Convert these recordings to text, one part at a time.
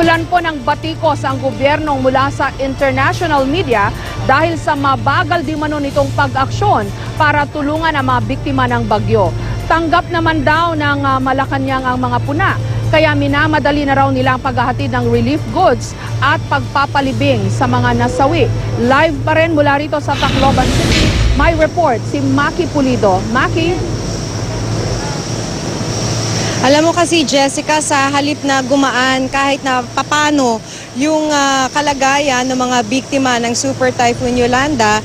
Sinulan po ng batikos ang gobyernong mula sa international media dahil sa mabagal di mano nitong pag-aksyon para tulungan ang mga biktima ng bagyo. Tanggap naman daw ng ah, Malacanang ang mga puna. Kaya minamadali na raw nila ang paghahatid ng relief goods at pagpapalibing sa mga nasawi. Live pa rin mula rito sa Tacloban City. May report si Maki Pulido. Maki? Alam mo kasi Jessica, sa halip na gumaan kahit na papano yung ah, kalagayan ng mga biktima ng Super Typhoon Yolanda,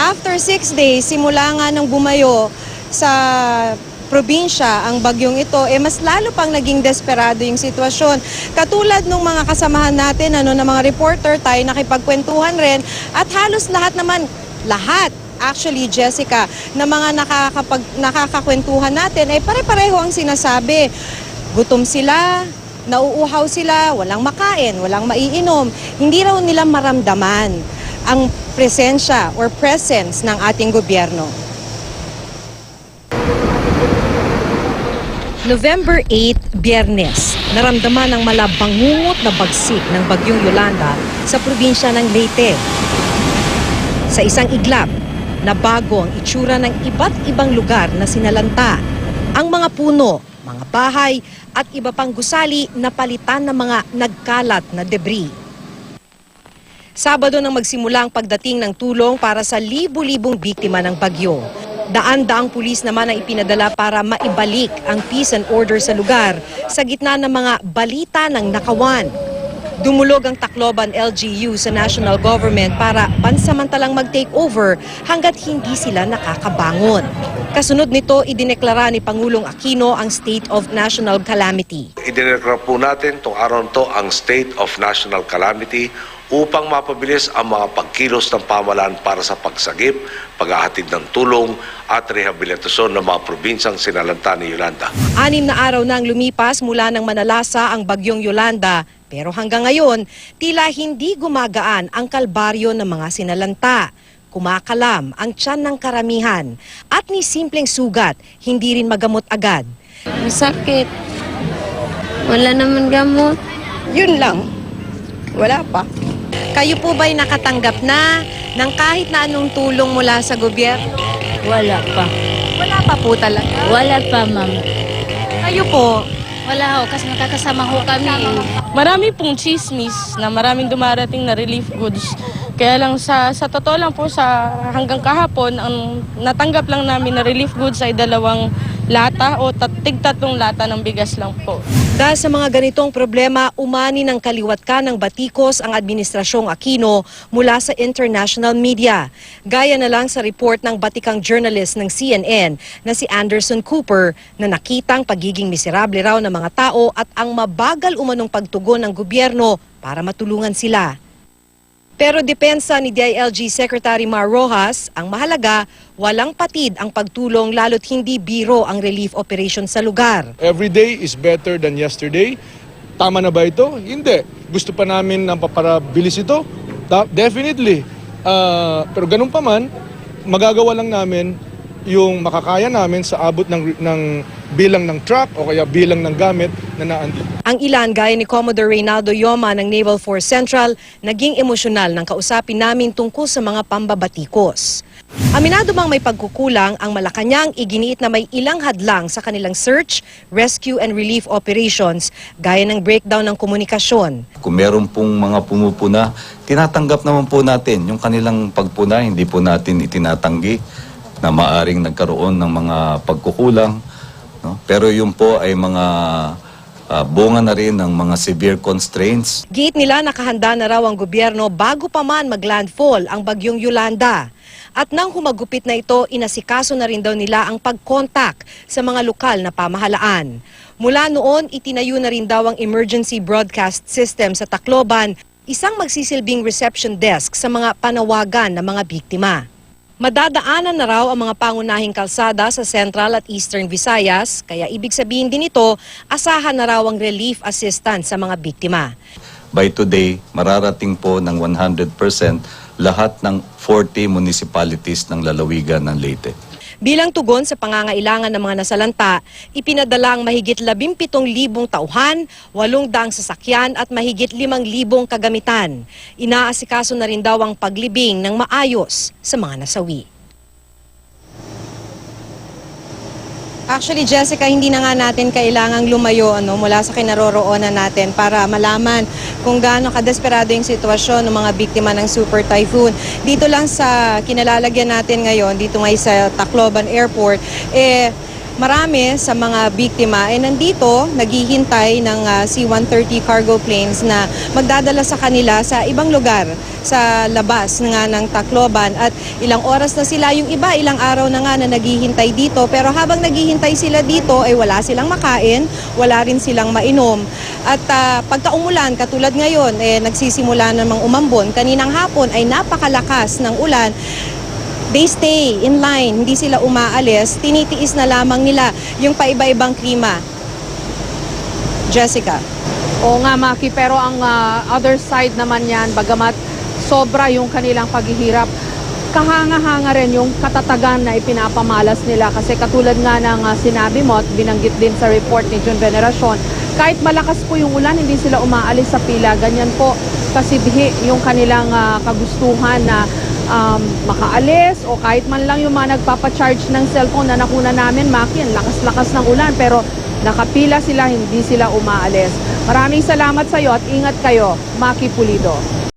after six days, simula nga nang bumayo sa probinsya ang bagyong ito, eh mas lalo pang naging desperado yung sitwasyon. Katulad nung mga kasamahan natin, ano, na mga reporter, tayo nakipagkwentuhan rin, at halos lahat naman, lahat Actually, Jessica, na mga nakakapag, nakakakwentuhan natin, ay pare-pareho ang sinasabi. Gutom sila, nauuhaw sila, walang makain, walang maiinom. Hindi raw nila maramdaman ang presensya or presence ng ating gobyerno. November 8, Biyernes, naramdaman ng malabangungot na bagsik ng bagyong Yolanda sa probinsya ng Leyte. Sa isang iglap, nabago ang itsura ng iba't ibang lugar na sinalanta. Ang mga puno, mga bahay at iba pang gusali na palitan ng mga nagkalat na debris. Sabado nang magsimula ang pagdating ng tulong para sa libu-libong biktima ng bagyo. Daan-daang pulis naman ang ipinadala para maibalik ang peace and order sa lugar sa gitna ng mga balita ng nakawan. Dumulog ang Tacloban LGU sa national government para pansamantalang mag-take over hanggat hindi sila nakakabangon. Kasunod nito, idineklara ni Pangulong Aquino ang state of national calamity. Idineklara po natin itong araw to ang State of National Calamity upang mapabilis ang mga pagkilos ng pamalaan para sa pagsagip, paghahatid ng tulong at rehabilitasyon ng mga probinsyang sinalanta ni Yolanda. Anim na araw nang lumipas mula ng manalasa ang bagyong Yolanda, pero hanggang ngayon, tila hindi gumagaan ang kalbaryo ng mga sinalanta. Kumakalam ang tiyan ng karamihan at ni simpleng sugat, hindi rin magamot agad. Masakit. Wala naman gamot. Yun lang. Wala pa. Kayo po ba'y nakatanggap na ng kahit na anong tulong mula sa gobyerno? Wala pa. Wala pa po talaga. Wala pa, ma'am. Kayo po, Wala ho, kasi nakakasama ho kami. Marami pong chismis na maraming dumarating na relief goods. Kaya lang sa, sa totoo lang po sa hanggang kahapon, ang natanggap lang namin na relief goods ay dalawang lata o tat, tigtatong lata ng bigas lang po. Dahil sa mga ganitong problema, umani ng kaliwat ka ng batikos ang Administrasyong Aquino mula sa international media. Gaya na lang sa report ng batikang journalist ng CNN na si Anderson Cooper na nakitang pagiging miserable raw ng mga tao at ang mabagal umanong pagtugon ng gobyerno para matulungan sila. Pero depensa ni DILG Secretary Mar Rojas, ang mahalaga, walang patid ang pagtulong lalo't hindi biro ang relief operation sa lugar. Every day is better than yesterday. Tama na ba ito? Hindi. Gusto pa namin na paparabilis ito? Definitely. Ah, pero ganun pa man, magagawa lang namin yung makakaya namin sa abot ng, ng bilang ng truck o kaya bilang ng gamit na naandito. Ang ilan gaya ni Commodore Reynaldo Yoma ng Naval Force Central naging emosyonal nang kausapin namin tungkol sa mga pambabatikos. Aminado bang may pagkukulang ang Malacanang iginiit na may ilang hadlang sa kanilang search, rescue and relief operations gaya ng breakdown ng komunikasyon. Kung meron pong mga pumupuna, tinatanggap naman po natin yung kanilang pagpuna, hindi po natin itinatanggi na maaring nagkaroon ng mga pagkukulang. No? Pero yun po ay mga ah, bunga na rin ng mga severe constraints Giit nila nakahanda na raw ang gobyerno bago pa man maglandfall ang bagyong Yolanda. At nang humagupit na ito, inasikaso na rin daw nila ang pag-contact sa mga lokal na pamahalaan. Mula noon, itinayo na rin daw ang emergency broadcast system sa Tacloban, isang magsisilbing reception desk sa mga panawagan ng mga biktima. Madadaanan na raw ang mga pangunahing kalsada sa Central at Eastern Visayas, kaya ibig sabihin din ito, asahan na raw ang relief assistance sa mga biktima. by today, mararating po ng 100% lahat ng 40 municipalities ng lalawigan ng Leyte. Bilang tugon sa pangangailangan ng mga nasalanta, ipinadala ang mahigit 17,000 tauhan, 800 sasakyan at mahigit 5,000 kagamitan. Inaasikaso na rin daw ang paglibing ng maayos sa mga nasawi. Actually, Jessica, hindi na nga natin kailangang lumayo ano, mula sa kinaroroonan natin para malaman kung gaano kadesperado yung sitwasyon ng mga biktima ng super typhoon. Dito lang sa kinalalagyan natin ngayon, dito ngay sa Tacloban Airport, eh, marami sa mga biktima ay nandito naghihintay ng ah, C-130 cargo planes na magdadala sa kanila sa ibang lugar sa labas nga ng Tacloban. At ilang oras na sila yung iba ilang araw na nga na naghihintay dito. Pero habang naghihintay sila dito ay wala silang makain wala rin silang mainom. At ah, pagka katulad ngayon eh nagsisimula namang umambon. Kaninang hapon ay napakalakas ng ulan they stay in line, hindi sila umaalis, tinitiis na lamang nila yung paiba-ibang klima. Jessica. Oo nga, Maki, pero ang ah, other side naman yan, bagamat sobra yung kanilang paghihirap, kahanga-hanga rin yung katatagan na ipinapamalas nila kasi katulad nga ng ah, sinabi mo at binanggit din sa report ni John Veneracion, kahit malakas po yung ulan, hindi sila umaalis sa pila. Ganyan po kasidhi yung kanilang ah, kagustuhan na um, makaalis o kahit man lang yung mga nagpapacharge ng cellphone na nakuna namin, Maki, ang lakas-lakas ng ulan pero nakapila sila, hindi sila umaalis. Maraming salamat sa iyo at ingat kayo, Maki Pulido.